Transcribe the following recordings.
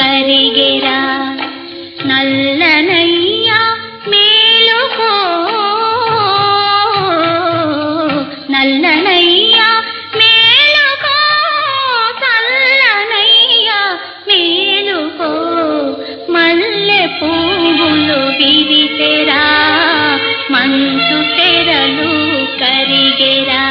కరిగిరా. నల్లనయ్యా మేలుకో. నల్లనయ్యా మేలుకో. చల్లనయ్యా మేలుకో. మల్లె పువ్వులు విరితెరా మంచు తెరలు కరిగేరా.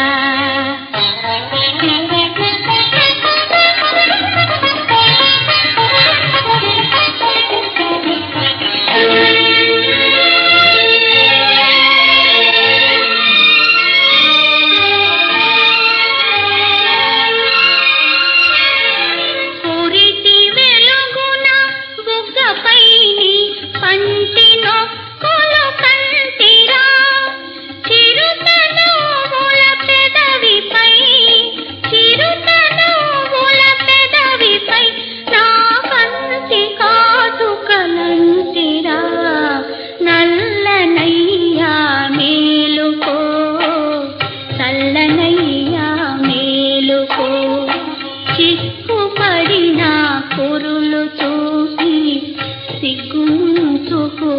కోరిన పొరులు చూసి సిగ్గుంచుకు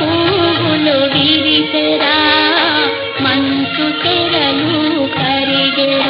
పూవులు మంచు తెరలు కరిగే